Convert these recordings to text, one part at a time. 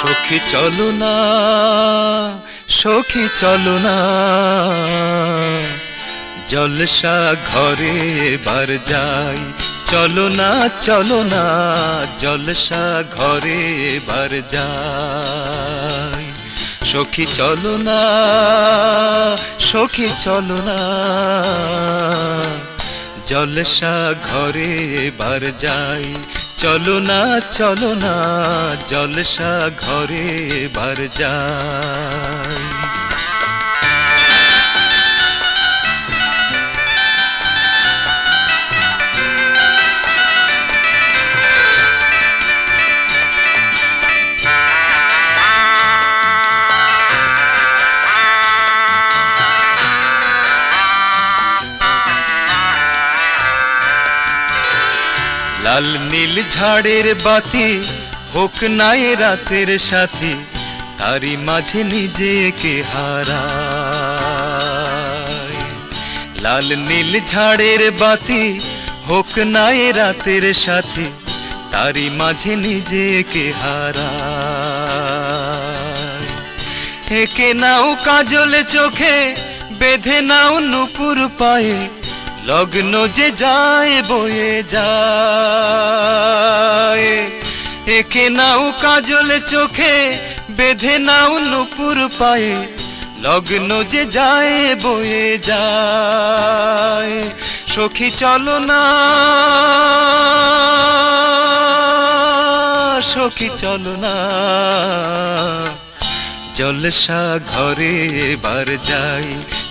সখী চলো না, সখী চলো না। জলসা ঘরে এবার যাই, চলো না চলো না, জলসা ঘরে এবার যাই। সখী চলো না, সখী চলো না। জলসা ঘরে এবার যাই চলো না চলো না জলসা ঘরে এবার যাই। লাল নীল ঝাড়ের বাতি, হোক নাই রাতের সাথী তারি মাঝে নিজেকে হারাই। লাল নীল ঝাড়ের বাতি, হোক নাই রাতের সাথী তারি মাঝে নিজেকে হারাই। একে নাও কাজল চোখে, বেঁধে নাও নুপুর পায়ে লগ্ন যে যায়, বয়ে যায়। একে নাও কাজল চোখে, বেঁধে নাও নুপুর পায়ে। লগ্ন যে যায়, বয়ে যায়। সখী, চলো না। সখী, চলো না। জলসা ঘরে এবার যাই।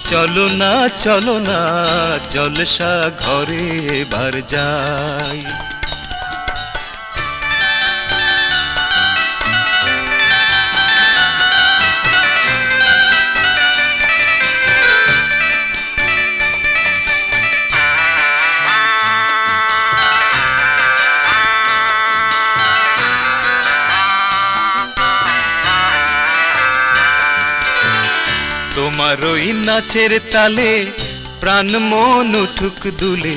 চলো না চলো না জলসা ঘরে এবার যাই। তোমার ওই নাচের তালে প্রাণ মন উঠুক দুলে।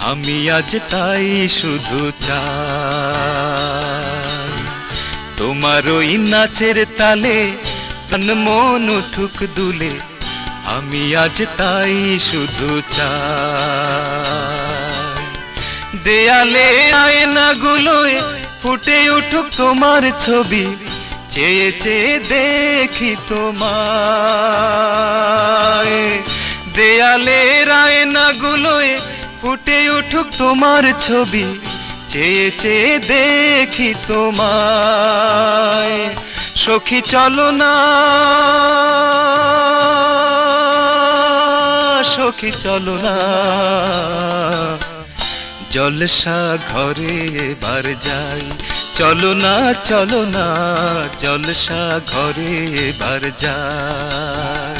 আমি আজ তাই শুধু চাই। তোমার ওই নাচের তালে প্রাণ মন উঠুক দুলে। আমি আজ তাই শুধু চাই। দেয়ালে আয়না গুলোয় ফুটে উঠুক তোমার ছবি। চেয়ে চেয়ে দেখি তোমায় দেয়ালে রায়না গুলোয় ফুটে উঠুক তোমার ছবি। চেয়ে চেয়ে দেখি তোমায়। সখী, চলো না। সখী, চলো না। জলসা ঘরে এবার যাই। চলো না চলো না। জলসা ঘরে এবার যাই।